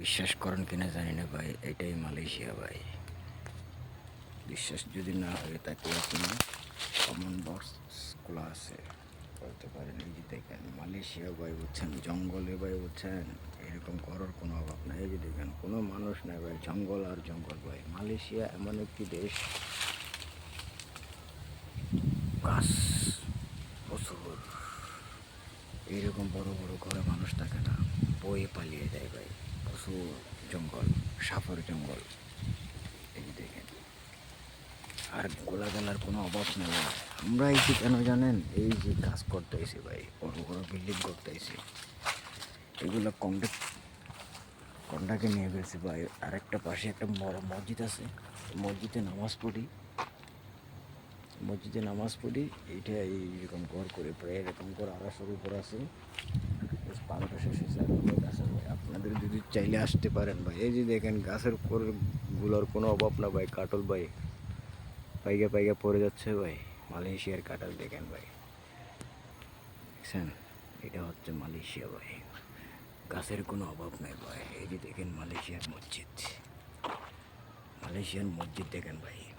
বিশ্বাস করেন কিনা জানি না ভাই, এটাই মালয়েশিয়া ভাই। বিশ্বাস যদি না হয়ে, তাকে আপনি কমন বক্স খোলা আছে করতে পারেন। এই যে দেখেন, মালয়েশিয়া ভাই বুঝছেন জঙ্গলে ভাই বুঝছেন এরকম করার কোনো অভাব নাই। এই যে দেখেন, কোনো মানুষ নাই ভাই, জঙ্গল আর জঙ্গল ভাই। মালয়েশিয়া এমন একটি দেশ গাছ প্রচুর এইরকম বড় বড় ঘরে মানুষ থাকে না, বয়ে পালিয়ে যায় ভাই। প্রচুর জঙ্গল, সাফর জঙ্গল। এই দেখেন। আর গোলাগালার কোনো অভাব নেই। আমরা এসে কেন জানেন? এই যে কাজ করতে এসে ভাই, বড় বড় বিল্ডিং করতে এসে এগুলো কন্ডাক্ট কন্ডাকে নিয়ে গেছি ভাই। আরেকটা পাশে একটা বড় মসজিদ আছে। মসজিদে নামাজ পড়ি। মসজিদে নামাজ পড়ি। এইটা এইরকম ঘর করে, প্রায় এরকম করে আড়াইশোর উপর আছে। পানিটা শেষ ভাই, আপনাদের যদি চাইলে আসতে পারেন ভাই। এই যে দেখেন, গাছেরগুলোর কোনো অভাব না ভাই কাটল ভাই। পাইগা পাইগা পড়ে যাচ্ছে ভাই। মালয়েশিয়ার কাটাল দেখেন ভাই। দেখছেন? এটা হচ্ছে মালয়েশিয়া ভাই। গাছের কোনো অভাব নাই ভাই। এই যে দেখেন, মালয়েশিয়ার মসজিদ। মালয়েশিয়ার মসজিদ দেখেন ভাই।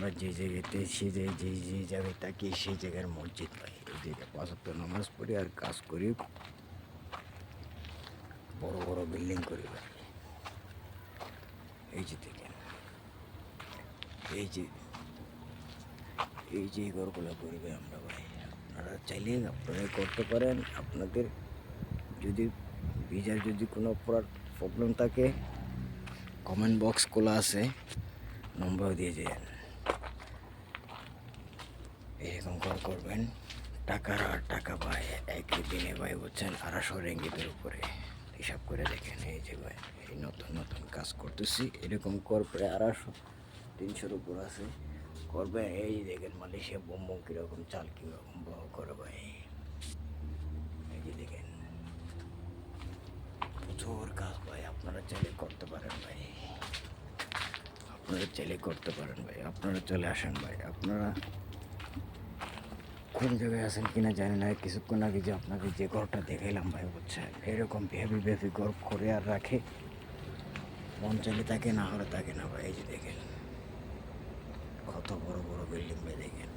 আমরা যে জায়গাতে সে যে যে যে জায়গায় সেই জায়গার মসজিদ পাই এই জায়গায় পাঁচ ওয়াক্ত নামাজ পড়ি আর কাজ করি বড় বড় বিল্ডিং করি এই যে এই যে এই যে ঘরগুলো করবে আমরা ভাই। আপনারা চাইলে আপনারা করতে পারেন, আপনাদের যদি ভিজার যদি কোনো প্রবলেম থাকে কমেন্ট বক্স খোলা আছে নম্বর দিয়ে যান। এরকম করে করবেন। টাকার আর টাকা ভাই একই দিনে ভাই বুঝছেন আড়াইশো রেঙ্গিতের উপরে। হিসাব করে দেখেন, এই যে ভাই, এই নতুন নতুন কাজ করতেছি। এরকম কর প্রায় আড়াইশো, তিনশোর উপর আছে। করবে এই দেখেন মালয়েশিয়া বোম বোম কীরকম চাল কীরকম বহ করে ভাই। এই যে দেখেন, প্রচুর কাজ ভাই, আপনারা চাইলে করতে পারেন ভাই। আপনারা চাইলে করতে পারেন ভাই, আপনারা চলে আসেন ভাই, আপনারা কোন জায়গায় আছেন কিনা জানি না, কিছুক্ষণ আগে যে আপনাকে যে ঘরটা দেখাইলাম ভাই, বুঝছেন? এরকম ভেবি ভেবি ঘর করে আর রাখে, মন চাইলে তাকে না হলে তাকে না ভাই, এই যে দেখেন। কত বড় বড় বিল্ডিং ভাই, দেখেন।